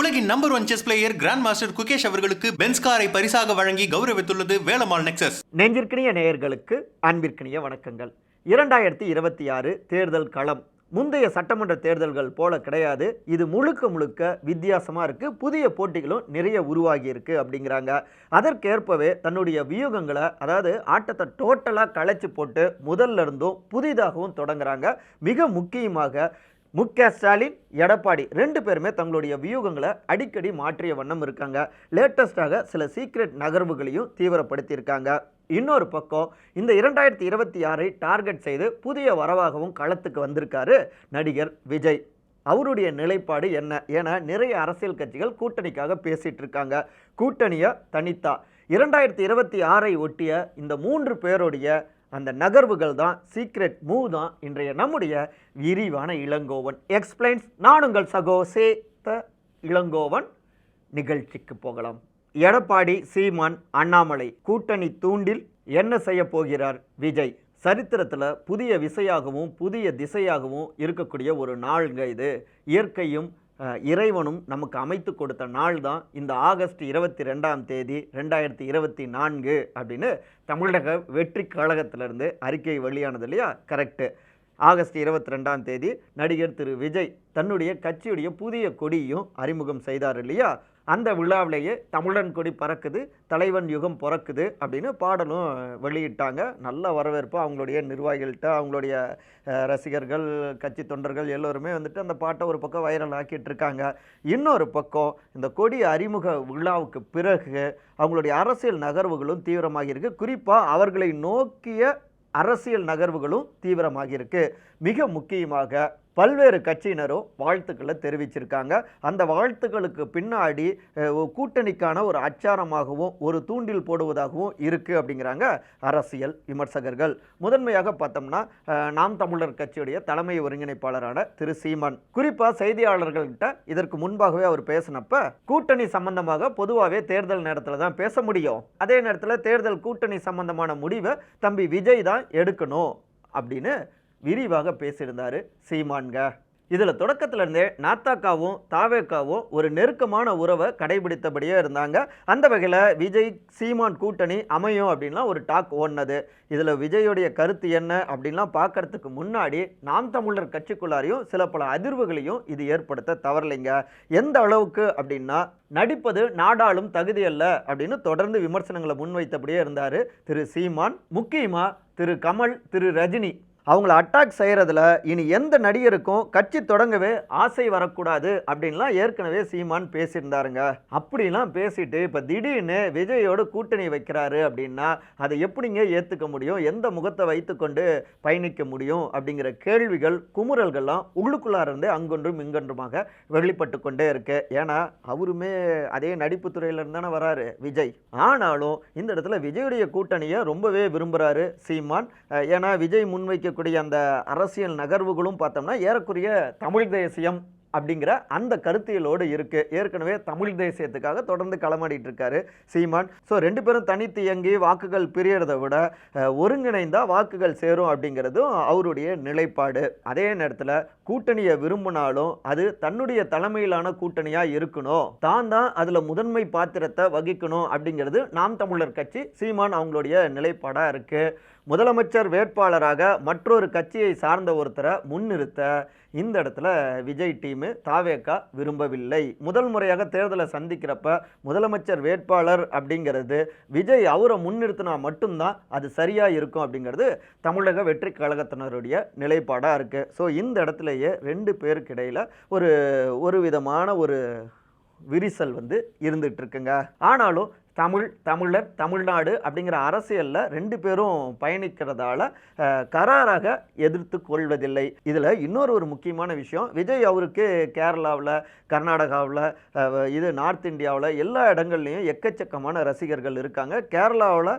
உலகின் number one chess player grand master Gukesh அவர்களுக்கு Benz காரை பரிசாக வழங்கி கௌரவித்துள்ளது வேலம்மாள் நெக்சஸ் நெஞ்சிற்கினிய நேயர்களுக்கு அன்பிற்கினிய வணக்கங்கள். இரண்டாயிரத்தி இருபத்தி ஆறு தேர்தல் களம். முந்தைய சட்டமன்ற தேர்தல்கள் போல கிடையாது. இது முழுக்க முழுக்க வித்தியாசமாக இருக்குது புதிய போட்டிகளும் நிறைய உருவாகி இருக்குது அப்படிங்கிறாங்க. அதற்கேற்பவே தன்னுடைய வியூகங்களை அதாவது ஆட்டத்தை டோட்டலாக களைச்சி போட்டு முதல்ல இருந்தும் புதிதாகவும் தொடங்குறாங்க. மிக முக்கியமாக மு க ஸ்டாலின் எடப்பாடி ரெண்டு பேருமே தங்களுடைய வியூகங்களை அடிக்கடி மாற்றிய வண்ணம் இருக்காங்க. லேட்டஸ்டாக சில சீக்ரெட் நகர்வுகளையும் தீவிரப்படுத்தியிருக்காங்க. இன்னொரு பக்கம் இந்த இரண்டாயிரத்தி இருபத்தி ஆறை டார்கெட் செய்து புதிய வரவாகவும் களத்துக்கு வந்திருக்காரு நடிகர் விஜய். அவருடைய நிலைப்பாடு என்ன? என நிறைய அரசியல் கட்சிகள் கூட்டணிக்காக பேசிகிட்டு இருக்காங்க. கூட்டணியை தனித்தா இரண்டாயிரத்தி இருபத்தி ஆறை ஒட்டிய இந்த மூன்று பேருடைய அந்த நகர்வுகள் தான் சீக்ரெட் மூவ் தான் இன்றைய நம்முடைய விரிவான இளங்கோவன். எக்ஸ்பிளைன்ஸ் நான் உங்கள் சகோ சேத்த இளங்கோவன். நிகழ்ச்சிக்கு போகலாம். எடப்பாடி சீமான் அண்ணாமலை கூட்டணி தூண்டில் என்ன செய்ய போகிறார்? விஜய் சரித்திரத்தில் புதிய விசையாகவும் புதிய திசையாகவும் இருக்கக்கூடிய ஒரு நாளுங்க இது. இயற்கையும் இறைவனும் நமக்கு அமைத்து கொடுத்த நாள் தான் இந்த ஆகஸ்ட் இருபத்தி ரெண்டாம் தேதி ரெண்டாயிரத்தி இருபத்தி நான்கு அப்படின்னு தமிழக வெற்றி கழகத்திலிருந்து அறிக்கை வெளியானது இல்லையா? கரெக்டு ஆகஸ்ட் இருபத்தி ரெண்டாம் தேதி நடிகர் திரு விஜய் தன்னுடைய கட்சியுடைய புதிய கொடியையும் அறிமுகம் செய்தார் இல்லையா? அந்த விழாவிலேயே தமிழன் கொடி பறக்குது தலைவன் யுகம் பிறக்குது அப்படின்னு பாடலும் வெளியிட்டாங்க. நல்ல வரவேற்பு அவங்களுடைய நிர்வாகிகள்கிட்ட அவங்களுடைய ரசிகர்கள் கட்சி தொண்டர்கள் எல்லோருமே வந்துட்டு அந்த பாட்டை ஒரு பக்கம் வைரல் ஆக்கிட்டு இருக்காங்க. இன்னொரு பக்கம் இந்த கொடி அறிமுக விழாவுக்கு பிறகு அவங்களுடைய அரசியல் நகர்வுகளும் தீவிரமாகியிருக்கு குறிப்பாக அவர்களை நோக்கிய அரசியல் நகர்வுகளும் தீவிரமாகியிருக்கு. மிக முக்கியமாக பல்வேறு கட்சியினரும் வாழ்த்துக்களை தெரிவிச்சிருக்காங்க. அந்த வாழ்த்துக்களுக்கு பின்னாடி கூட்டணிக்கான ஒரு அச்சாரமாகவும் ஒரு தூண்டில் போடுவதாகவும் இருக்குது அப்படிங்கிறாங்க அரசியல் விமர்சகர்கள். முதன்மையாக பார்த்தோம்னா நாம் தமிழர் கட்சியுடைய தலைமை ஒருங்கிணைப்பாளரான திரு. சீமான். குறிப்பாக செய்தியாளர்கள்கிட்ட இதற்கு முன்பாகவே அவர் பேசினப்ப கூட்டணி சம்பந்தமாக பொதுவாகவே தேர்தல் நேரத்தில் தான் பேச முடியும். அதே நேரத்தில் தேர்தல் கூட்டணி சம்பந்தமான முடிவை தம்பி விஜய் தான் எடுக்கணும் அப்படின்னு விரிவாக பேசியிருந்தார் சீமான்க. இதில் தொடக்கத்திலேருந்தே நாத்தாக்காவும் தாவேக்காவும் ஒரு நெருக்கமான உறவை கடைபிடித்தபடியே இருந்தாங்க. அந்த வகையில் விஜய் சீமான் கூட்டணி அமையும் அப்படின்லாம் ஒரு டாக் ஓடினது. இதில் விஜயோடைய கருத்து என்ன அப்படின்லாம் பார்க்கறதுக்கு முன்னாடி நாம் தமிழர் கட்சிக்குள்ளாரையும் சில பல அதிர்வுகளையும் இது ஏற்படுத்த தவறலைங்க எந்த அளவுக்கு அப்படின்னா நடிப்பது நாடாளும் தகுதியல்ல அப்படின்னு தொடர்ந்து விமர்சனங்களை முன்வைத்தபடியே இருந்தார் திரு சீமான். முக்கியமாக திரு கமல் திரு ரஜினி. அவங்கள அட்டாக் செய்கிறதுல இனி எந்த நடிகருக்கும் கட்சி தொடங்கவே ஆசை வரக்கூடாது அப்படின்லாம் ஏற்கனவே சீமான் பேசியிருந்தாருங்க. அப்படிலாம் பேசிட்டு இப்போ திடீர்னு விஜயோட கூட்டணி வைக்கிறாரு அப்படின்னா அதை எப்படிங்க ஏற்றுக்க முடியும்? எந்த முகத்தை வைத்துக்கொண்டு பயணிக்க முடியும்? அப்படிங்கிற கேள்விகள் குமுறல்கள்லாம் உள்ளுக்குள்ளாரந்தே அங்கொன்றும் இங்கொன்றுமாக வெளிப்பட்டு கொண்டே இருக்கு. ஏன்னா அவருமே அதே நடிப்பு துறையிலேருந்து தானே வராரு விஜய். ஆனாலும் இந்த இடத்துல விஜயுடைய கூட்டணியை ரொம்பவே விரும்புகிறாரு சீமான். ஏன்னா விஜய் முன்வைக்கக்கூடிய அந்த அரசியல் நகர்வுகளும் பார்த்தோம்னா ஏறக்குரிய தமிழ் தேசியம் அப்படிங்கிற அந்த கருத்தியலோடு இருக்குது ஏற்கனவே தமிழ் தேசியத்துக்காக தொடர்ந்து களமாடிட்டு இருக்காரு சீமான். ஸோ ரெண்டு பேரும் தனித்து இயங்கி வாக்குகள் பிரியறதை விட ஒருங்கிணைந்தால் வாக்குகள் சேரும் அப்படிங்கிறதும் அவருடைய நிலைப்பாடு. அதே நேரத்தில் கூட்டணியை விரும்பினாலும் அது தன்னுடைய தலைமையிலான கூட்டணியாக இருக்கணும். தான் தான் அதில் முதன்மை பாத்திரத்தை வகிக்கணும் அப்படிங்கிறது நாம் தமிழர் கட்சி சீமான் அவங்களுடைய நிலைப்பாடாக இருக்குது முதலமைச்சர் வேட்பாளராக மற்றொரு கட்சியை சார்ந்த ஒருத்தரை முன்னிறுத்த இந்த இடத்துல விஜய் டீமு தாவேக்கா விரும்பவில்லை. முதல் முறையாக தேர்தலை சந்திக்கிறப்ப முதலமைச்சர் வேட்பாளர் அப்படிங்கிறது விஜய் அவரை முன்னிறுத்தினா மட்டும்தான் அது சரியாக இருக்கும் அப்படிங்கிறது தமிழக வெற்றி கழகத்தினருடைய நிலைப்பாடாக இருக்குது ஸோ இந்த இடத்துலையே ரெண்டு பேருக்கு இடையில் ஒரு ஒரு விதமான ஒரு விரிசல் வந்து இருந்துட்டு இருக்குங்க. ஆனாலும் தமிழ் தமிழர் தமிழ்நாடு அப்படிங்கிற அரசியலில் ரெண்டு பேரும் பயணிக்கிறதால கராராக எதிர்த்து கொள்வதில்லை. இதில் இன்னொரு ஒரு முக்கியமான விஷயம் விஜய் அவருக்கு கேரளாவில் கர்நாடகாவில் இது நார்த் இந்தியாவில் எல்லா இடங்கள்லையும் எக்கச்சக்கமான ரசிகர்கள் இருக்காங்க. கேரளாவில்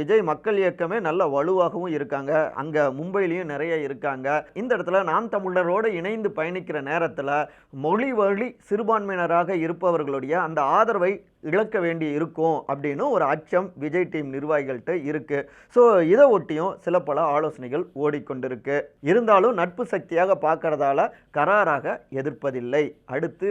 விஜய் மக்கள் இயக்கமே நல்ல வலுவாகவும் இருக்காங்க. அங்கே மும்பையிலையும் நிறைய இருக்காங்க. இந்த இடத்துல நாம் தமிழரோடு இணைந்து பயணிக்கிற நேரத்தில் மொழி வழி சிறுபான்மையினராக இருப்பவர்களுடைய அந்த ஆதரவை இழக்க வேண்டி இருக்கும் அப்படின்னு ஒரு அச்சம் விஜய் டீம் நிர்வாகிகள்கிட்ட இருக்குது ஸோ இதை ஒட்டியும் சில பல ஆலோசனைகள் ஓடிக்கொண்டிருக்கு. இருந்தாலும் நட்பு சக்தியாக பார்க்கறதால கராராக எதிர்ப்பதில்லை. அடுத்து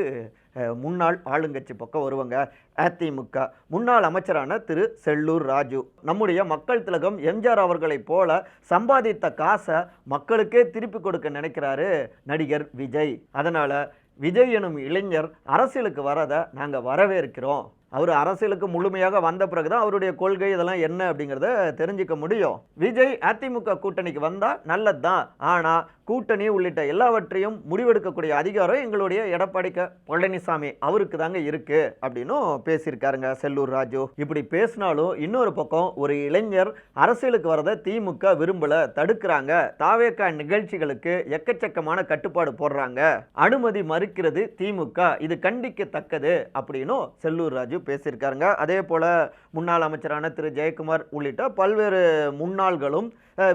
முன்னாள் ஆளுங்கட்சி பக்கம் வருவாங்க அதிமுக. முன்னாள் அமைச்சரான திரு செல்லூர் ராஜு. நம்முடைய மக்கள் திலகம் எம்ஜிஆர் அவர்களைப் போல சம்பாதித்த காசை மக்களுக்கே திருப்பி கொடுக்க நினைக்கிறாரு நடிகர் விஜய். அதனால் விஜய் எனும் இளைஞர் அரசியலுக்கு வரதை நாங்கள் வரவேற்கிறோம். அவர் அரசியலுக்கு முழுமையாக வந்த பிறகு தான் அவருடைய கொள்கை இதெல்லாம் என்ன அப்படிங்கிறத தெரிஞ்சுக்க முடியும். விஜய் அதிமுக கூட்டணிக்கு வந்தால் நல்லது தான் ஆனால் கூட்டணி உள்ளிட்ட எல்லாவற்றையும் முடிவெடுக்கக்கூடிய அதிகாரம் எங்களுடைய எடப்பாடி க பழனிசாமி அவருக்கு தாங்க இருக்கு அப்படின்னும் பேசியிருக்காருங்க செல்லூர் ராஜு. இப்படி பேசினாலும் இன்னொரு பக்கம் ஒரு இளைஞர் அரசியலுக்கு வரதை திமுக விரும்பல தடுக்கிறாங்க. தாவேக்கா நிகழ்ச்சிகளுக்கு எக்கச்சக்கமான கட்டுப்பாடு போடுறாங்க. அனுமதி மறுக்கிறது திமுக. இது கண்டிக்கத்தக்கது அப்படின்னும் செல்லூர் ராஜு பேசியிருக்காருங்க. அதே போல முன்னாள் அமைச்சரான திரு. ஜெயக்குமார் உள்ளிட்ட பல்வேறு முன்னாள்களும்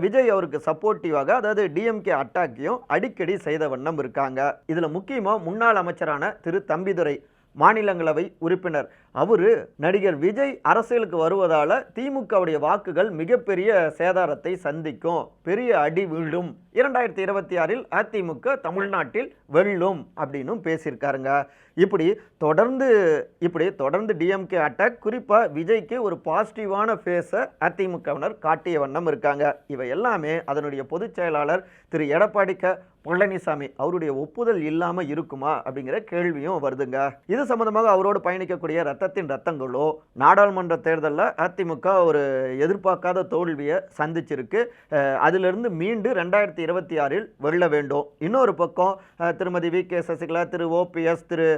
விஜய் அவருக்கு சப்போர்ட்டிவாக அதாவது டிஎம்கே அட்டாக்கையும் அடிக்கடி செய்த வண்ணம் இருக்காங்க. இதில் முக்கியமாக முன்னாள் அமைச்சரான திரு தம்பிதுரை மாநிலங்களவை உறுப்பினர். அவரு நடிகர் விஜய் அரசியலுக்கு வருவதால் திமுகவுடைய வாக்குகள் மிகப்பெரிய சேதாரத்தை சந்திக்கும். பெரிய அடி வீழும். இரண்டாயிரத்தி இருபத்தி ஆறில் அதிமுக தமிழ்நாட்டில் வெல்லும் அப்படின்னும் பேசியிருக்காருங்க. இப்படி தொடர்ந்து இப்படி தொடர்ந்து டிஎம்கே அட்டாக் குறிப்பாக விஜய்க்கு ஒரு பாசிட்டிவான ஃபேஸை அதிமுகவினர் காட்டிய வண்ணம் இருக்காங்க. இவை எல்லாமே அதனுடைய பொதுச் செயலாளர் திரு. எடப்பாடி க. பழனிசாமி அவருடைய ஒப்புதல் இல்லாமல் இருக்குமா அப்படிங்கிற கேள்வியும் வருதுங்க. இது சம்பந்தமாக அவரோடு பயணிக்கக்கூடிய ரத்தத்தின் ரத்தங்களோ நாடாளுமன்ற தேர்தலில் அதிமுக ஒரு எதிர்பார்க்காத தோல்வியை சந்திச்சிருக்கு. அதிலிருந்து மீண்டு ரெண்டாயிரத்தி இருபத்தி ஆறில் வெல்ல வேண்டும். இன்னொரு பக்கம் Thirumathi V. K. Sasikala Thiru. OPS Thiru.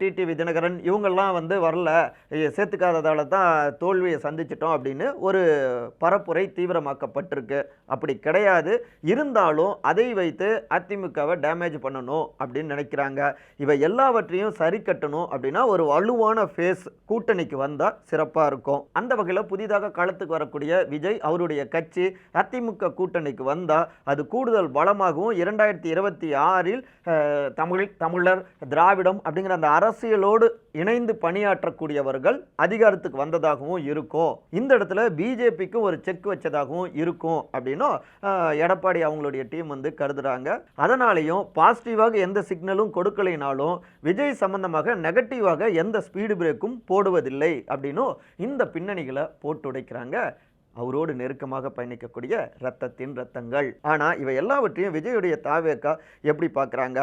TTV Dhinakaran இவங்கெல்லாம் வந்து வரல. சேர்த்துக்காததால் தான் தோல்வியை சந்திச்சிட்டோம் அப்படின்னு ஒரு பரப்புரை தீவிரமாக்கப்பட்டிருக்கு. அப்படி கிடையாது. இருந்தாலும் அதை வைத்து அதிமுகவை டேமேஜ் பண்ணணும் அப்படின்னு நினைக்கிறாங்க. இவை எல்லாவற்றையும் சரி கட்டணும் அப்படின்னா ஒரு வலுவான ஃபேஸ் கூட்டணிக்கு வந்தால் சிறப்பாக இருக்கும். அந்த வகையில் புதிதாக களத்துக்கு வரக்கூடிய விஜய் அவருடைய கட்சி அதிமுக கூட்டணிக்கு வந்தால் அது கூடுதல் பலமாகவும் இரண்டாயிரத்தி இருபத்தி ஆறில் தமிழ் தமிழர் திராவிட திராவிடம் அப்படிங்கிற அந்த அரசியலோடு இணைந்து பணியாற்றக்கூடியவர்கள் அதிகாரத்துக்கு வந்ததாகவும் இருக்கும். இந்த இடத்துல பிஜேபிக்கு ஒரு செக் வச்சதாகவும் இருக்கும் அப்படின்னும் எடப்பாடி அவங்களுடைய டீம் வந்து கருதுறாங்க. அதனாலையும் பாசிட்டிவாக எந்த சிக்னலும் கொடுக்கலைனாலும் விஜய் சம்பந்தமாக நெகட்டிவாக எந்த ஸ்பீடு பிரேக்கும் போடுவதில்லை அப்படின்னும் இந்த பின்னணிகளை போட்டு உடைக்கிறாங்க அவரோடு நெருக்கமாக பயணிக்கக்கூடிய ரத்தத்தின் ரத்தங்கள். ஆனால் இவை எல்லாவற்றையும் விஜயுடைய தாவேக்கா எப்படி பார்க்குறாங்க?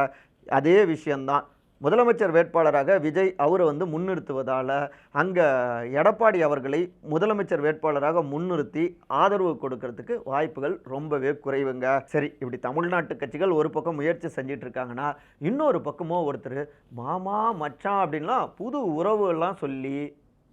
அதே விஷயந்தான் முதலமைச்சர் வேட்பாளராக விஜய் அவரை வந்து முன்னிறுத்துவதால் அங்கே எடப்பாடி அவர்களை முதலமைச்சர் வேட்பாளராக முன்னிறுத்தி ஆதரவு கொடுக்கறதுக்கு வாய்ப்புகள் ரொம்பவே குறைவுங்க. சரி இப்படி தமிழ்நாட்டு கட்சிகள் ஒரு பக்கம் முயற்சி செஞ்சிட்டு இருக்காங்கன்னா இன்னொரு பக்கமோ ஒருத்தர் மாமா மச்சான் அப்படின்லாம் புது உறவுலாம் சொல்லி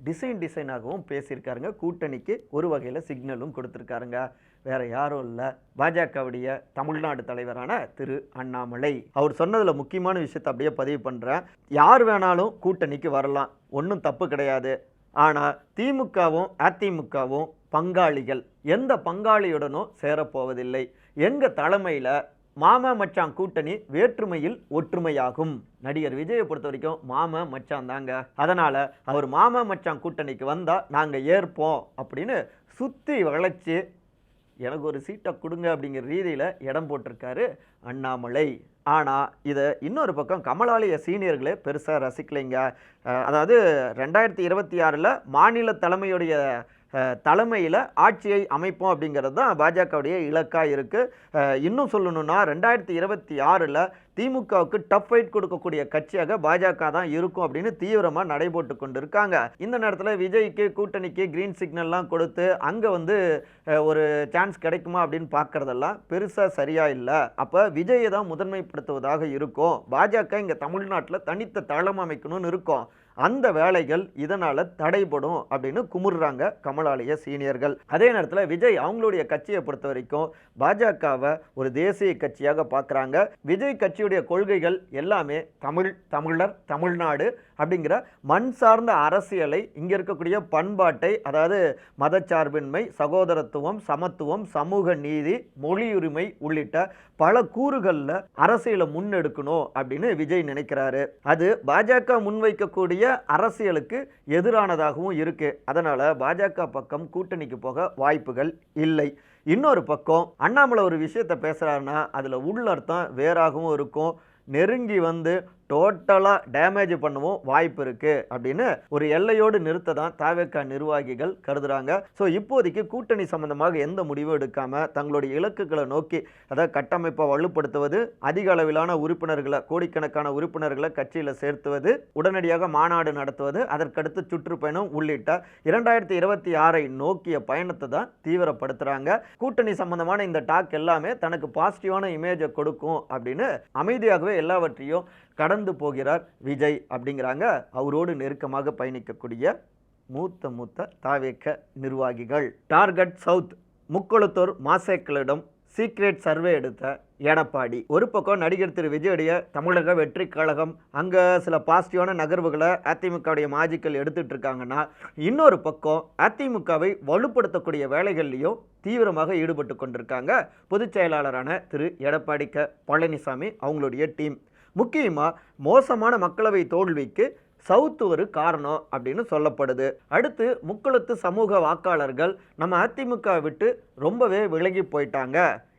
டிசைன் டிசைனாகவும் பேசியிருக்காருங்க. கூட்டணிக்கு ஒரு வகையில் சிக்னலும் கொடுத்துருக்காருங்க. வேற யாரும் இல்லை. பாஜகவுடைய தமிழ்நாடு தலைவரான திரு அண்ணாமலை. அவர் சொன்னதில் முக்கியமான விஷயத்தை அப்படியே பதிவு பண்ணுறேன் யார் வேணாலும் கூட்டணிக்கு வரலாம். ஒன்றும் தப்பு கிடையாது. ஆனால் திமுகவும் அதிமுகவும் பங்காளிகள் எந்த பங்காளியுடனும் சேரப்போவதில்லை. எங்கள் தலைமையில் மாமா மச்சான் கூட்டணி வேற்றுமையில் ஒற்றுமையாகும். நடிகர் விஜயை பொறுத்த வரைக்கும் மாமா மச்சான் தாங்க. அதனால் அவர் மாமா மச்சான் கூட்டணிக்கு வந்தால் நாங்கள் ஏற்போம் அப்படின்னு சுற்றி வளைச்சி எனக்கு ஒரு சீட்டை கொடுங்க அப்படிங்கிற ரீதியில் இடம் போட்டிருக்காரு அண்ணாமலை. ஆனால் இதை இன்னொரு பக்கம் கமலாலய சீனியர்களே பெருசாக ரசிக்கலைங்க. அதாவது ரெண்டாயிரத்தி இருபத்தி ஆறில் மாநில தலைமையுடைய தலைமையில் ஆட்சியை அமைப்போம் அப்படிங்கிறது தான் பாஜகவுடைய இலக்காக இருக்குது இன்னும் சொல்லணும்னா ரெண்டாயிரத்தி இருபத்தி ஆறில் திமுகவுக்கு டஃப் ஃபைட் கொடுக்கக்கூடிய கட்சியாக பாஜக தான் இருக்கும் அப்படின்னு தீவிரமாக நடைபோட்டு கொண்டு இருக்காங்க இந்த நேரத்தில் விஜய்க்கு கூட்டணிக்கு கிரீன் சிக்னல்லாம் கொடுத்து அங்கே வந்து ஒரு சான்ஸ் கிடைக்குமா அப்படின்னு பார்க்குறதெல்லாம் பெருசாக சரியாக இல்லை. அப்போ விஜயை தான் முதன்மைப்படுத்துவதாக இருக்கும். பாஜக இங்கே தமிழ்நாட்டில் தனித்த தளம் அமைக்கணும்னு இருக்கும். அந்த வேலைகள் இதனால் தடைபடும் அப்படின்னு குமுறுறாங்க கமலாலய சீனியர்கள். அதே நேரத்தில் விஜய் அவங்களுடைய கட்சியை பொறுத்த வரைக்கும் பாஜகவை ஒரு தேசிய கட்சியாக பார்க்குறாங்க. விஜய் கட்சியுடைய கொள்கைகள் எல்லாமே தமிழ் தமிழர் தமிழ்நாடு அப்படிங்கிற மண் சார்ந்த அரசியலை இங்கே இருக்கக்கூடிய பண்பாட்டை அதாவது மதச்சார்பின்மை சகோதரத்துவம் சமத்துவம் சமூக நீதி மொழியுரிமை உள்ளிட்ட பல கூறுகளில் அரசியலை முன்னெடுக்கணும் அப்படின்னு விஜய் நினைக்கிறாரு. அது பாஜக முன்வைக்கக்கூடிய அரசியலுக்கு எதிரானதாகவும் இருக்குது அதனால் பாஜக பக்கம் கூட்டணிக்கு போக வாய்ப்புகள் இல்லை. இன்னொரு பக்கம் அண்ணாமலை ஒரு விஷயத்தை பேசுகிறாருன்னா அதில் உள்ளர்த்தம் வேறாகவும் இருக்கும். நெருங்கி வந்து டோட்டலாக டேமேஜ் பண்ணவும் வாய்ப்பு இருக்குது அப்படின்னு ஒரு எல்லையோடு நிறுத்த தான் தாவேக்கா நிர்வாகிகள் கருதுகிறாங்க ஸோ இப்போதைக்கு கூட்டணி சம்பந்தமாக எந்த முடிவும் எடுக்காமல் தங்களுடைய இலக்குகளை நோக்கி அதாவது கட்டமைப்பை வலுப்படுத்துவது அதிக அளவிலான உறுப்பினர்களை கோடிக்கணக்கான உறுப்பினர்களை கட்சியில் சேர்த்துவது உடனடியாக மாநாடு நடத்துவது அதற்கடுத்து சுற்றுப்பயணம் உள்ளிட்ட இரண்டாயிரத்தி இருபத்தி ஆறை நோக்கிய பயணத்தை தான் தீவிரப்படுத்துகிறாங்க கூட்டணி சம்பந்தமான இந்த டாக் எல்லாமே தனக்கு பாசிட்டிவான இமேஜை கொடுக்கும் அப்படின்னு அமைதியாகவே எல்லாவற்றையும் கடந்து போகிறார் விஜய் அப்படிங்கிறாங்க. அவரோடு நெருக்கமாக பயணிக்கக்கூடிய மூத்த மூத்த தாவேக்க நிர்வாகிகள். டார்கெட் சவுத் முக்குளத்தூர் மாசேக்களிடம் சீக்ரெட் சர்வே எடுத்த எடப்பாடி. ஒரு பக்கம் நடிகர் திரு விஜயுடைய தமிழக வெற்றி கழகம் அங்கே சில பாசிட்டிவான நகர்வுகளை அதிமுகவுடைய மாஜிக்கள் எடுத்துட்டு இருக்காங்கன்னா இன்னொரு பக்கம் அதிமுகவை வலுப்படுத்தக்கூடிய வேலைகள்லையும் தீவிரமாக ஈடுபட்டு கொண்டிருக்காங்க. பொதுச் செயலாளரான திரு எடப்பாடி க. பழனிசாமி அவங்களுடைய டீம் முக்கியமாக மோசமான மக்களவை தோல்விக்கு சவுத்து ஒரு காரணம் அப்படின்னு சொல்லப்படுது. அடுத்து முக்குளத்து சமூக வாக்காளர்கள் நம்ம அதிமுக விட்டு ரொம்பவே விலகி போயிட்டாங்க.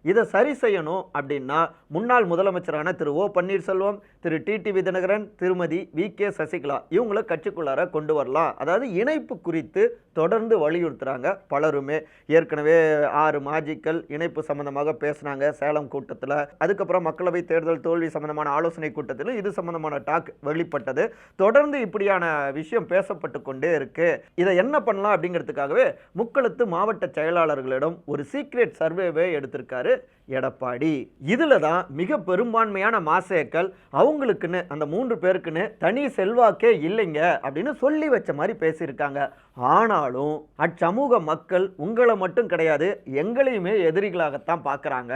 இதை சரி செய்யணும் அப்படின்னா முன்னாள் முதலமைச்சரான Thiru O Panneerselvam Thiru TTV Dhinakaran Thirumathi V K Sasikala இவங்களை கட்சிக்குள்ளார கொண்டு வரலாம். அதாவது இணைப்பு குறித்து தொடர்ந்து வலியுறுத்துகிறாங்க பலருமே. ஏற்கனவே ஆறு மாஜிக்கள் இணைப்பு சம்பந்தமாக பேசுனாங்க சேலம் கூட்டத்தில். அதுக்கப்புறம் மக்களவை தேர்தல் தோல்வி சம்பந்தமான ஆலோசனை கூட்டத்திலும் இது சம்பந்தமான டாக் வெளிப்பட்டது. தொடர்ந்து இப்படியான விஷயம் பேசப்பட்டு கொண்டே இருக்கு. இதை என்ன பண்ணலாம் அப்படிங்கிறதுக்காகவே முக்களத்து மாவட்ட செயலாளர்களிடம் ஒரு சீக்ரெட் சர்வேவே எடுத்திருக்காரு kararı எடப்பாடி. இதில் தான் மிக பெரும்பான்மையான மாசேக்கள் அவங்களுக்குன்னு அந்த மூன்று பேருக்குன்னு தனி செல்வாக்கே இல்லைங்க அப்படின்னு சொல்லி வச்ச மாதிரி பேசியிருக்காங்க. ஆனாலும் அச்சமூக மக்கள் உங்களை மட்டும் கிடையாது எங்களையுமே எதிரிகளாகத்தான் பார்க்குறாங்க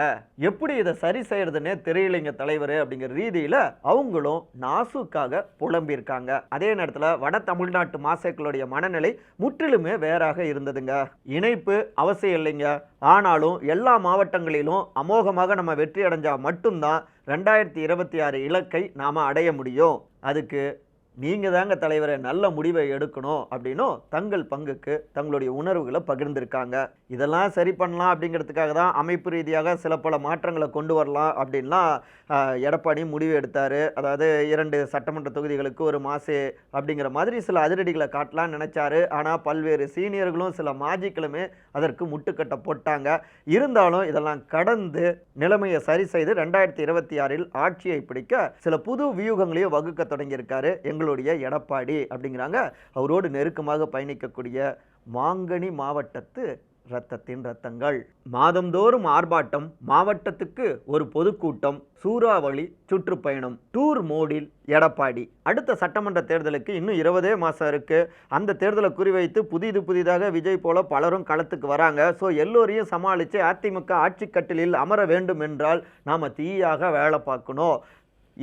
எப்படி இதை சரி செய்யறதுன்னே தெரியலைங்க தலைவர் அப்படிங்கிற ரீதியில் அவங்களும் நாசுக்காக புலம்பியிருக்காங்க. அதே நேரத்தில் வட தமிழ்நாட்டு மாசேக்களுடைய மனநிலை முற்றிலுமே வேறாக இருந்ததுங்க. இணைப்பு அவசியம் இல்லைங்க. ஆனாலும் எல்லா மாவட்டங்களிலும் அமோகமாக நம்ம வெற்றி அடைஞ்சால் மட்டும்தான் ரெண்டாயிரத்தி இருபத்தி ஆறு இலக்கை நாம் அடைய முடியும். அதுக்கு நீங்கள் தாங்க தலைவரை நல்ல முடிவை எடுக்கணும் அப்படின்னும் தங்கள் பங்குக்கு தங்களுடைய உணர்வுகளை பகிர்ந்திருக்காங்க. இதெல்லாம் சரி பண்ணலாம் அப்படிங்கிறதுக்காக தான் அமைப்பு ரீதியாக சில பல மாற்றங்களை கொண்டு வரலாம் அப்படின்லாம் எடப்பாடி முடிவு எடுத்தார். அதாவது இரண்டு சட்டமன்ற தொகுதிகளுக்கு ஒரு மாசு அப்படிங்கிற மாதிரி சில அதிரடிகளை காட்டலாம்னு நினச்சாரு. ஆனால் பல்வேறு சீனியர்களும் சில மாஜிக்களுமே அதற்கு முட்டுக்கட்டை போட்டாங்க. இருந்தாலும் இதெல்லாம் கடந்து நிலைமையை சரி செய்து ரெண்டாயிரத்தி இருபத்தி ஆறில் ஆட்சியை பிடிக்க சில புது வியூகங்களையும் வகுக்க தொடங்கியிருக்காரு. எங்களுடைய எடப்பாடி அப்படிங்கிறாங்க. அவரோடு நெருக்கமாக பயணிக்கக்கூடிய மாங்கனி மாவட்டத்து ரத்தத்தின் ரத்தங்கள் மாதந்தோறும் ஆர்ப்பாட்டம் மாவட்டத்துக்கு ஒரு பொதுக்கூட்டம் சூறாவளி சுற்றுப்பயணம் டூர் மோடில் எடப்பாடி. அடுத்த சட்டமன்ற தேர்தலுக்கு இன்னும் இருபதே மாதம் இருக்கு. அந்த தேர்தலை குறிவைத்து புதிது புதிதாக விஜய் போல பலரும் களத்துக்கு வராங்க. ஸோ எல்லோரையும் சமாளித்து அதிமுக ஆட்சி கட்டிலில் அமர வேண்டும் என்றால் நாம் தீயாக வேலை பார்க்கணும்.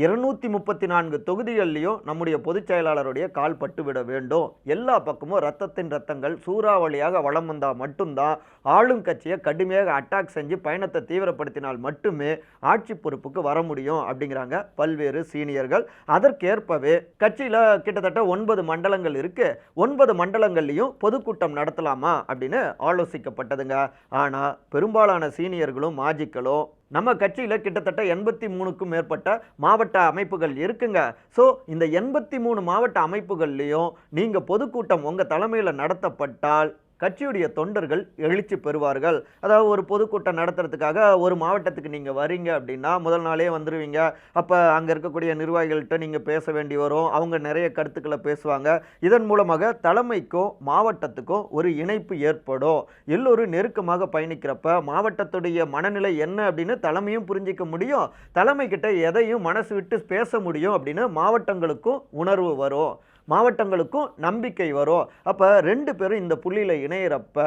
இருநூத்தி முப்பத்தி நான்கு தொகுதிகள்லையும் நம்முடைய பொதுச் செயலாளருடைய கால் பட்டுவிட வேண்டும். எல்லா பக்கமும் ரத்தத்தின் ரத்தங்கள் சூறாவளியாக வளம் வந்தால் மட்டும்தான் ஆளும் கட்சியை கடுமையாக அட்டாக் செஞ்சு பயணத்தை தீவிரப்படுத்தினால் மட்டுமே ஆட்சி பொறுப்புக்கு வர முடியும் அப்படிங்கிறாங்க பல்வேறு சீனியர்கள். அதற்கேற்பவே கட்சியில் கிட்டத்தட்ட ஒன்பது மண்டலங்கள் இருக்கு. ஒன்பது மண்டலங்கள்லையும் பொதுக்கூட்டம் நடத்தலாமா அப்படின்னு ஆலோசிக்கப்பட்டதுங்க. ஆனால் பெரும்பாலான சீனியர்களும் மாஜிக்களும் நம்ம கட்சியில் கிட்டத்தட்ட எண்பத்தி மூணுக்கும் மேற்பட்ட மாவட்ட அமைப்புகள் இருக்குங்க. ஸோ இந்த எண்பத்தி மூணு மாவட்ட அமைப்புகள்லையும் நீங்கள் பொதுக்கூட்டம் உங்கள் தலைமையில் நடத்தப்பட்டால் கட்சியுடைய தொண்டர்கள் எழுச்சி பெறுவார்கள். அதாவது ஒரு பொதுக்கூட்டம் நடத்துறதுக்காக ஒரு மாவட்டத்துக்கு நீங்கள் வரீங்க அப்படின்னா முதல் நாளே வந்துடுவீங்க அப்போ அங்கே இருக்கக்கூடிய நிர்வாகிகள்கிட்ட நீங்கள் பேச வேண்டி வரும். அவங்க நிறைய கருத்துக்களை பேசுவாங்க. இதன் மூலமாக தலைமைக்கும் மாவட்டத்துக்கும் ஒரு இணைப்பு ஏற்படும். எல்லோரும் நெருக்கமாக பயணிக்கிறப்ப மாவட்டத்துடைய மனநிலை என்ன அப்படின்னு தலைமையும் புரிஞ்சிக்க முடியும். தலைமை கிட்ட எதையும் மனசு விட்டு பேச முடியும் அப்படின்னு மாவட்டங்களுக்கும் உணர்வு வரும். மாவட்டங்களுக்கும் நம்பிக்கை வரும். அப்போ ரெண்டு பேரும் இந்த புள்ளியில் இணையிறப்ப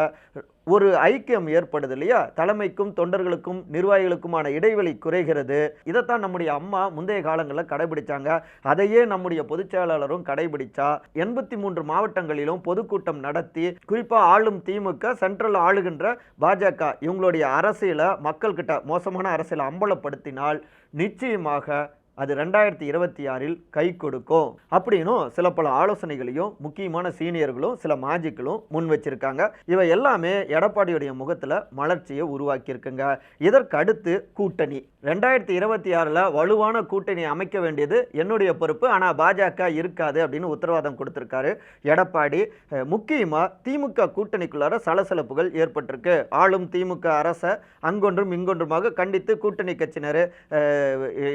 ஒரு ஐக்கியம் ஏற்படுது இல்லையா? தலைமைக்கும் தொண்டர்களுக்கும் நிர்வாகிகளுக்குமான இடைவெளி குறைகிறது. இதைத்தான் நம்முடைய அம்மா முந்தைய காலங்களில் கடைபிடிச்சாங்க. அதையே நம்முடைய பொதுச் செயலாளரும் கடைபிடிச்சா எண்பத்தி மூன்று மாவட்டங்களிலும் பொதுக்கூட்டம் நடத்தி குறிப்பாக ஆளும் திமுக சென்ட்ரல் ஆளுகின்ற பாஜக இவங்களுடைய அரசியலை மக்கள்கிட்ட மோசமான அரசியலை அம்பலப்படுத்தினால் நிச்சயமாக அது ரெண்டாயிரத்தி இருபத்தி ஆறில் கை கொடுக்கும். அப்படின்னும் சில பல ஆலோசனைகளையும் முக்கியமான சீனியர்களும் சில மாஜிக்களும் முன் வச்சிருக்காங்க. இவை எல்லாமே எடப்பாடியுடைய முகத்தில் மலர்ச்சியை உருவாக்கியிருக்குங்க. இதற்கு அடுத்து கூட்டணி. ரெண்டாயிரத்தி இருபத்தி ஆறில் வலுவான கூட்டணி அமைக்க வேண்டியது என்னுடைய பொறுப்பு. ஆனால் பாஜக இருக்காது அப்படின்னு உத்தரவாதம் கொடுத்துருக்காரு எடப்பாடி. முக்கியமாக திமுக கூட்டணிக்குள்ளார சலசலப்புகள் ஏற்பட்டிருக்கு. ஆளும் திமுக அரசை அங்கொன்றும் இங்கொன்றுமாக கண்டித்து கூட்டணி கட்சியினர்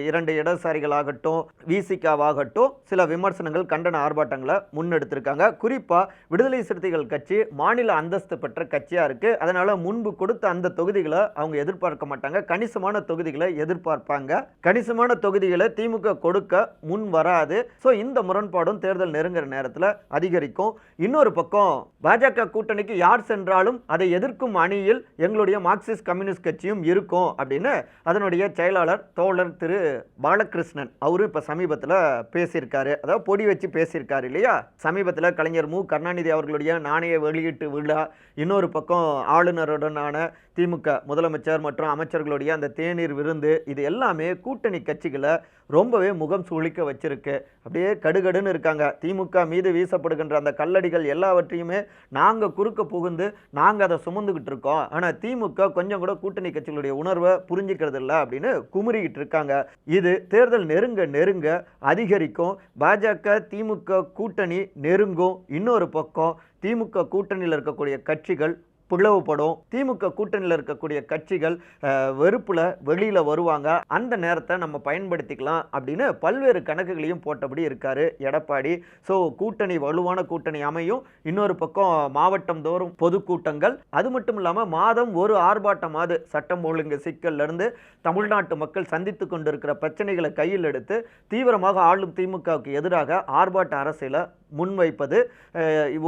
இரண்டு இடதுசாரிகளாகட்டும் விசிகாவாகட்டும் சில விமர்சனங்கள் கண்டன ஆர்ப்பாட்டங்களை முன்னெடுத்திருக்காங்க. குறிப்பாக விடுதலை சிறுத்தைகள் கட்சி மாநில அந்தஸ்து பெற்ற கட்சியாக இருக்குது அதனால் முன்பு கொடுத்த அந்த தொகுதிகளை அவங்க எதிர்பார்க்க மாட்டாங்க. கணிசமான தொகுதிகளை எதிர்பார்ப்பாங்க. கணிசமான தொகுதிகளை திமுக கொடுக்க முன் வராது. ஸோ இந்த முரண்பாடும் தேர்தல் நெருங்குற நேரத்தில் அதிகரிக்கும். இன்னொரு பக்கம் பாஜக கூட்டணிக்கு யார் சென்றாலும் அதை எதிர்க்கும் அணியில் எங்களுடைய மார்க்சிஸ்ட் கம்யூனிஸ்ட் கட்சியும் இருக்கும் அப்படின்னு அதனுடைய செயலாளர் தோழர் திரு பாலகிருஷ்ணன் அவரு இப்போ சமீபத்தில் பேசியிருக்காரு. அதாவது பொடி வச்சு பேசியிருக்காரு இல்லையா? சமீபத்தில் கலைஞர் மு. கருணாநிதி அவர்களுடைய நாணய வெளியீட்டு விழா இன்னொரு பக்கம் ஆளுநருடனான திமுக முதலமைச்சர் மற்றும் அமைச்சர்களுடைய அந்த தேநீர் விருந்து இது எல்லாமே கூட்டணி கட்சிகளை ரொம்பவே முகம் சுழிக்க வச்சிருக்கு. அப்படியே கடுகடுன்னு இருக்காங்க. திமுக மீது வீசப்படுகின்ற அந்த கல்லடிகள் எல்லாவற்றையுமே நாங்கள் குறுக்க புகுந்து நாங்கள் அதை சுமந்துக்கிட்டு இருக்கோம். ஆனால் திமுக கொஞ்சம் கூட கூட்டணி கட்சிகளுடைய உணர்வை புரிஞ்சுக்கிறது இல்லை அப்படின்னு குமுறிக்கிட்டு இருக்காங்க. இது தேர்தல் நெருங்க நெருங்க அதிகரிக்கும். பாஜக திமுக கூட்டணி நெருங்கும். இன்னொரு பக்கம் திமுக கூட்டணியில் இருக்கக்கூடிய கட்சிகள் பிளவுபடும். திமுக கூட்டணியில் இருக்கக்கூடிய கட்சிகள் வெறுப்பில் வெளியில் வருவாங்க. அந்த நேரத்தை நம்ம பயன்படுத்திக்கலாம் அப்படின்னு பல்வேறு கணக்குகளையும் போட்டபடி இருக்கார் எடப்பாடி. ஸோ கூட்டணி வலுவான கூட்டணி அமையும். இன்னொரு பக்கம் மாவட்டம் தோறும் பொதுக்கூட்டங்கள். அது மட்டும் இல்லாமல் மாதம் ஒரு ஆர்ப்பாட்டமாவது சட்டம் ஒழுங்கு சிக்கல்லேருந்து தமிழ்நாட்டு மக்கள் சந்தித்து கொண்டிருக்கிற பிரச்சனைகளை கையில் எடுத்து தீவிரமாக ஆளும் திமுகவுக்கு எதிராக ஆர்ப்பாட்ட அரசியலை முன்வைப்பது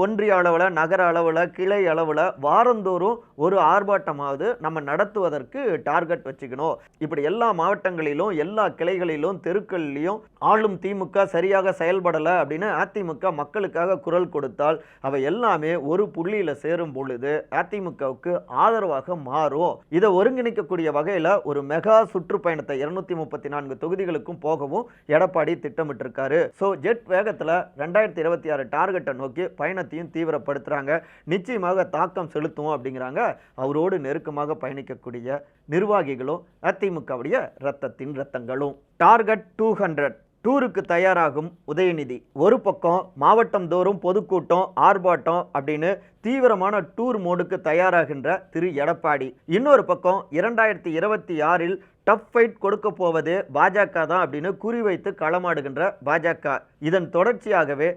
ஒன்றிய அளவில் நகர அளவில் கிளை அளவில் வாரந்தோறும் ஒரு ஆர்ப்பாட்டமாவது நம்ம நடத்துவதற்கு டார்கெட் வச்சுக்கணும். இப்படி எல்லா மாவட்டங்களிலும் எல்லா கிளைகளிலும் தெருக்கள்லையும் ஆளும் திமுக சரியாக செயல்படலை அப்படின்னு அதிமுக மக்களுக்காக குரல் கொடுத்தால் அவை எல்லாமே ஒரு புள்ளியில் சேரும் பொழுது அதிமுகவுக்கு ஆதரவாக மாறும். இதை ஒருங்கிணைக்கக்கூடிய வகையில் ஒரு மெகா சுற்றுப்பயணத்தை இருநூத்தி முப்பத்தி நான்கு தொகுதிகளுக்கும் போகவும் எடப்பாடி திட்டமிட்டிருக்காரு. ஸோ ஜெட் வேகத்தில் ரெண்டாயிரத்தி இருபத்தி ஆறு டார்கெட்டை நோக்கி பயணத்தையும் தீவிரப்படுத்துகிறாங்க நிச்சயமாக தாக்கம் செலுத்தும் அப்படிங்கிறாங்க. அவரோடு நெருக்கமாக பயணிக்கக்கூடிய நிர்வாகிகளும் அதிமுகவுடைய ரத்தத்தின் ரத்தங்களும் டார்கெட் டூ ஹண்ட்ரட் டூருக்கு தயாராகும் உதயநிதி. ஒரு பக்கம் மாவட்டம் தோறும் பொதுக்கூட்டம் ஆர்ப்பாட்டம் அப்படின்னு தீவிரமான டூர் மோடுக்கு தயாராகின்ற திரு எடப்பாடி. இன்னொரு பக்கம் இரண்டாயிரத்தி இருபத்தி ஆறில் டஃப் ஃபைட் கொடுக்க போவது பாஜக தான் அப்படின்னு குறிவைத்து களமாடுகின்ற பாஜக. இதன் தொடர்ச்சியாகவே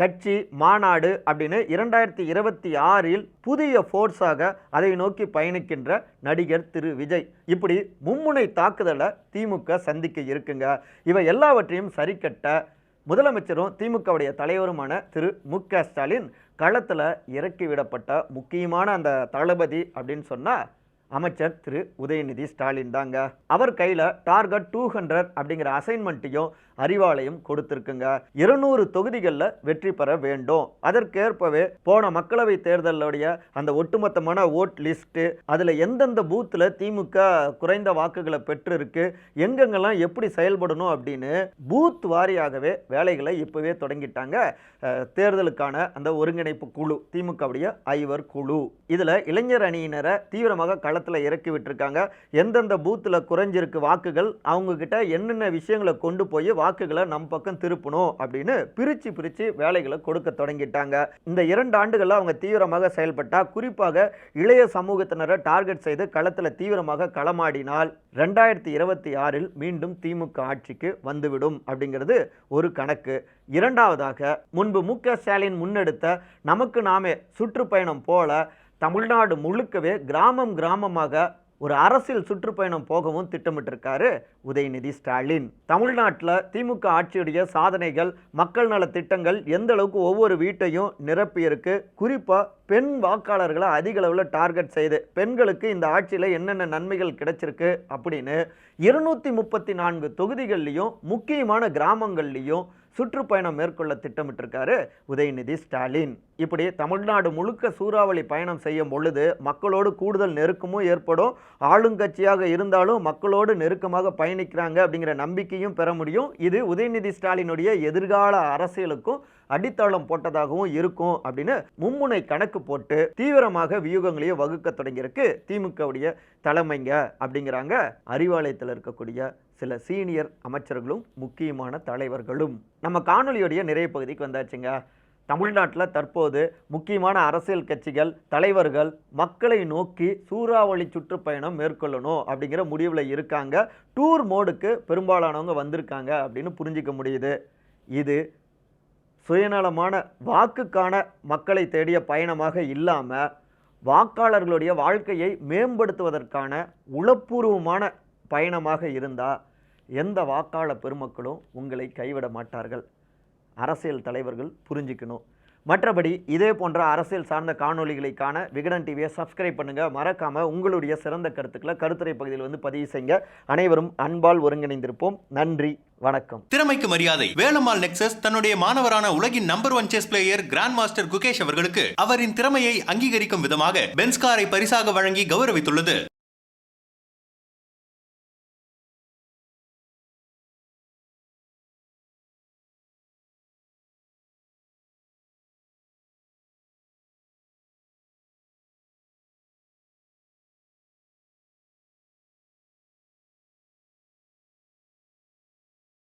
கட்சி மாநாடு அப்படின்னு இரண்டாயிரத்தி இருபத்தி ஆறில் புதிய ஃபோர்ஸாக அதை நோக்கி பயணிக்கின்ற நடிகர் திரு விஜய். இப்படி மும்முனை தாக்குதலை திமுக சந்திக்க இருக்குங்க. இவை எல்லாவற்றையும் சரிக்கட்ட முதலமைச்சரும் திமுகவுடைய தலைவருமான திரு மு க ஸ்டாலின் களத்தில் இறக்கி விடப்பட்ட முக்கியமான அந்த தளபதி அப்படின்னு சொன்னால் அமைச்சர் திரு உதயநிதி ஸ்டாலின் தாங்க. அவர் கையில் டார்கெட் டூ ஹண்ட்ரட் அப்படிங்கிற அசைன்மெண்ட்டையும் அறிவாலயம் கொடுத்துருக்குங்க. இருநூறு தொகுதிகளில் வெற்றி பெற வேண்டும். அதற்கேற்பவே போன மக்களவை தேர்தலுடைய அந்த ஒட்டுமொத்தமான ஓட் லிஸ்ட்டு அதில் எந்தெந்த பூத்தில் திமுக குறைந்த வாக்குகளை பெற்றிருக்கு எங்கெங்கெல்லாம் எப்படி செயல்படணும் அப்படின்னு பூத் வாரியாகவே வேலைகளை இப்போவே தொடங்கிட்டாங்க. தேர்தலுக்கான அந்த ஒருங்கிணைப்பு குழு திமுகவுடைய ஐவர் குழு. இதில் இளைஞர் அணியினரை தீவிரமாக களத்தில் இறக்கி விட்டுருக்காங்க. எந்தெந்த பூத்தில் குறைஞ்சிருக்கு வாக்குகள் அவங்கக்கிட்ட என்னென்ன விஷயங்களை கொண்டு போய் வாக்குகளை நம் பக்கம் திருப்பணும் அப்படின்னு பிரித்து பிரித்து வேலைகளை கொடுக்க தொடங்கிட்டாங்க. இந்த இரண்டு ஆண்டுகளில் அவங்க தீவிரமாக செயல்பட்டால் குறிப்பாக இளைய சமூகத்தினரை டார்கெட் செய்து களத்தில் தீவிரமாக களமாடினால் ரெண்டாயிரத்தி இருபத்தி ஆறில் மீண்டும் திமுக ஆட்சிக்கு வந்துவிடும் அப்படிங்கிறது ஒரு கணக்கு. இரண்டாவதாக முன்பு மு க ஸ்டாலின் முன்னெடுத்த நமக்கு நாமே சுற்றுப்பயணம் போல தமிழ்நாடு முழுக்கவே கிராமம் கிராமமாக ஒரு அரசியல் சுற்றுப்பயணம் போகவும் திட்டமிட்டிருக்காரு உதயநிதி ஸ்டாலின். தமிழ்நாட்டில் திமுக ஆட்சியுடைய சாதனைகள் மக்கள் நல திட்டங்கள் எந்த அளவுக்கு ஒவ்வொரு வீட்டையும் நிரப்பியிருக்கு குறிப்பாக பெண் வாக்காளர்களை அதிக அளவில் டார்கெட் செய்து பெண்களுக்கு இந்த ஆட்சியில் என்னென்ன நன்மைகள் கிடைச்சிருக்கு அப்படின்னு இருநூற்றி முப்பத்தி நான்கு தொகுதிகள்லையும் முக்கியமான கிராமங்கள்லையும் சுற்றுப்பயணம் மேற்கொள்ள திட்டமிட்டிருக்காரு உதயநிதி ஸ்டாலின். இப்படி தமிழ்நாடு முழுக்க சூறாவளி பயணம் செய்யும் பொழுது மக்களோடு கூடுதல் நெருக்கமும் ஏற்படும். ஆளுங்கட்சியாக இருந்தாலும் மக்களோடு நெருக்கமாக பயணிக்கிறாங்க அப்படிங்கிற நம்பிக்கையும் பெற முடியும். இது உதயநிதி ஸ்டாலினுடைய எதிர்கால அரசியலுக்கும் அடித்தளம் போட்டதாகவும் இருக்கும் அப்படின்னு மும்முனை கணக்கு போட்டு தீவிரமாக வியூகங்களையே வகுக்க தொடங்கியிருக்கு திமுகவுடைய தலைமைங்க அப்படிங்கிறாங்க அறிவாலயத்தில் இருக்கக்கூடிய சில சீனியர் அமைச்சர்களும் முக்கியமான தலைவர்களும். நம்ம காணொலியுடைய நிறைய பகுதிக்கு வந்தாச்சுங்க. தமிழ்நாட்டில் தற்போது முக்கியமான அரசியல் கட்சிகள் தலைவர்கள் மக்களை நோக்கி சூறாவளி சுற்றுப்பயணம் மேற்கொள்ளணும் அப்படிங்கிற முடிவில் இருக்காங்க. டூர் மோடுக்கு பெரும்பாலானவங்க வந்திருக்காங்க அப்படின்னு புரிஞ்சிக்க முடியுது. இது சுயநலமான வாக்குக்கான மக்களை தேடிய பயணமாக இல்லாமல் வாக்காளர்களுடைய வாழ்க்கையை மேம்படுத்துவதற்கான உளப்பூர்வமான பயணமாக இருந்தால் எந்த வாக்காளர் பெருமக்களும் உங்களை கைவிட மாட்டார்கள். அரசியல் தலைவர்கள் புரிஞ்சுக்கணும். மற்றபடி இதே போன்ற அரசியல் சார்ந்த காணொலிகளுக்கான விகடன் டிவியை சப்ஸ்கிரைப் பண்ணுங்கள் மறக்காமல் உங்களுடைய சிறந்த கருத்துக்களை கருத்துரை பகுதியில் வந்து பதிவு செய்யுங்க. அனைவரும் அன்பால் ஒருங்கிணைந்திருப்போம். நன்றி வணக்கம். திறமைக்கு மரியாதை. வேலம்மாள் நெக்சஸ் தன்னுடைய மாணவரான உலகின் number one chess player grand master Gukesh அவர்களுக்கு அவரின் திறமையை அங்கீகரிக்கும் விதமாக பென்ஸ்காரை பரிசாக வழங்கி கௌரவித்துள்ளது.